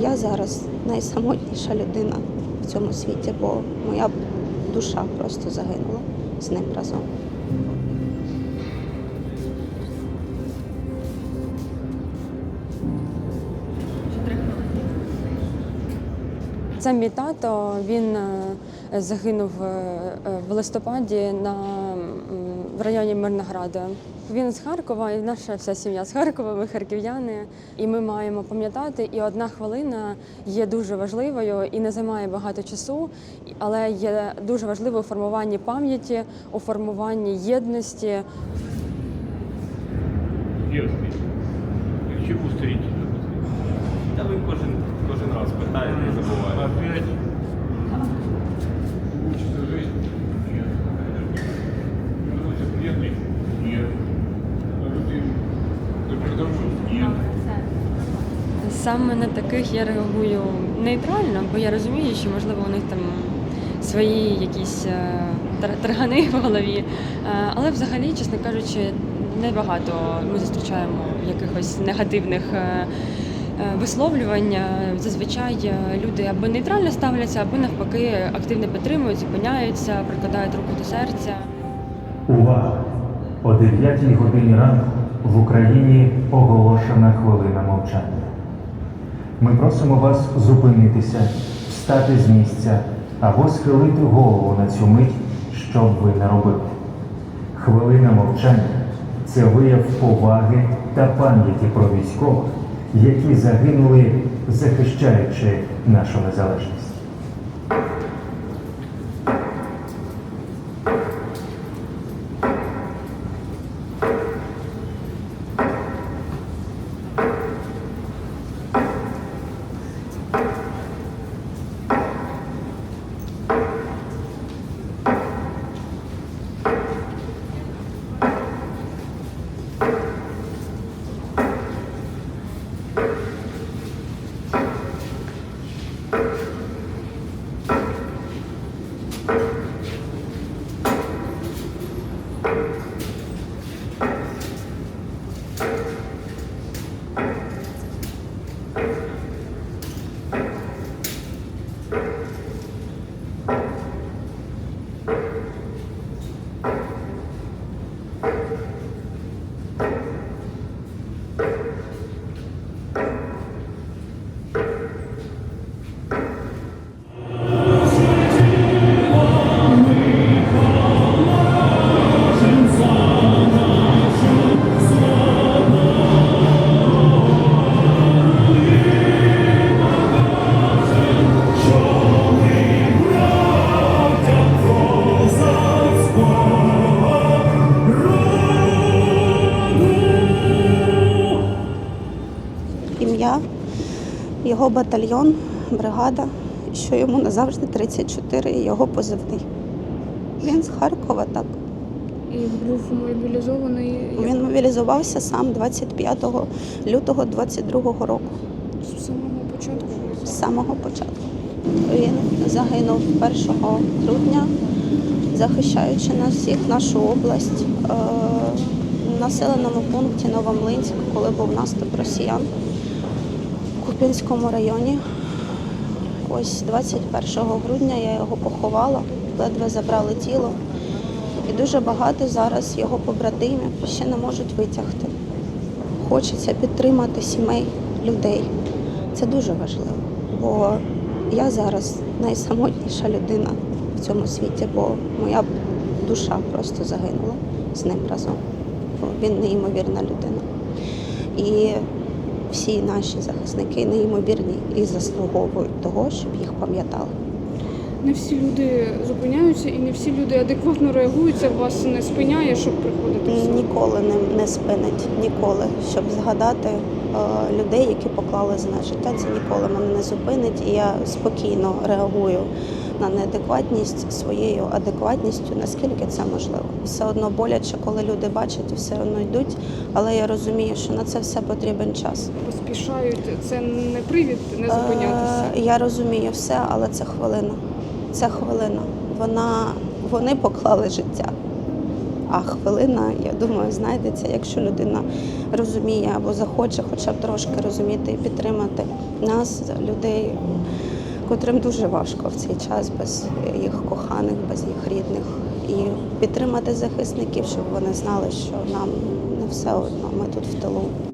я зараз найсамотніша людина в цьому світі, бо моя душа просто загинула з ним разом. Це мій тато. Він е, загинув е, е, в листопаді на в районі Мирнограда. Він з Харкова, і наша вся сім'я з Харкова. Ми харків'яни, і ми маємо пам'ятати. І одна хвилина є дуже важливою і не займає багато часу, але є дуже важливою у формуванні пам'яті, у формуванні єдності, Дерзкий. Чему строительно? Та ви кожен, кожен раз питаєте і забуваєте. Саме на таких я реагую нейтрально, бо я розумію, що можливо у них там свої якісь е, таргани в голові. Е, Але взагалі, чесно кажучи, небагато ми зустрічаємо якихось негативних е, висловлювань. Зазвичай люди або нейтрально ставляться, або навпаки активно підтримують, зупиняються, прикладають руку до серця. Увага! О 9 годині ранку в Україні оголошена хвилина мовчання. Ми просимо вас зупинитися, встати з місця або схилити голову на цю мить, що б ви не робили. Хвилина мовчання це вияв поваги та пам'яті про військових, які загинули, захищаючи нашу незалежність. Його батальйон, бригада, що йому назавжди 34, і його позивний. Він з Харкова, так. І був мобілізований Він мобілізувався сам 25 лютого 22-го року, з самого початку. з самого початку. Він загинув 1 грудня, захищаючи нас всіх, нашу область е, в населеному пункті Новомлинськ, коли був наступ росіян Куп'янському районі. Ось 21 грудня я його поховала, ледве забрали тіло. І дуже багато зараз його побратимів ще не можуть витягти. Хочеться підтримати сімей людей. Це дуже важливо. Бо я зараз найсамотніша людина в цьому світі, бо моя душа просто загинула з ним разом. Бо він неймовірна людина. І всі наші захисники неймовірні і заслуговують того, щоб їх пам'ятали. Не всі люди зупиняються і не всі люди адекватно реагують. Це вас не спиняє, щоб приходити? Ніколи не, не спинить, ніколи. Щоб згадати е, людей, які поклали за нас життя, це ніколи мене не зупинить. І я спокійно реагую на неадекватність своєю адекватністю, наскільки це можливо. Все одно боляче, коли люди бачать і все одно йдуть. Але я розумію, що на це все потрібен час. Поспішають. Це не привід не зупинятися. Е, я розумію все, але це хвилина. Це хвилина. Вона вони поклали життя. А хвилина, я думаю, знайдеться, якщо людина розуміє або захоче хоча б трошки розуміти і підтримати нас, людей, котрим дуже важко в цей час без їх коханих, без їх рідних. І підтримати захисників, щоб вони знали, що нам не все одно, ми тут в тилу.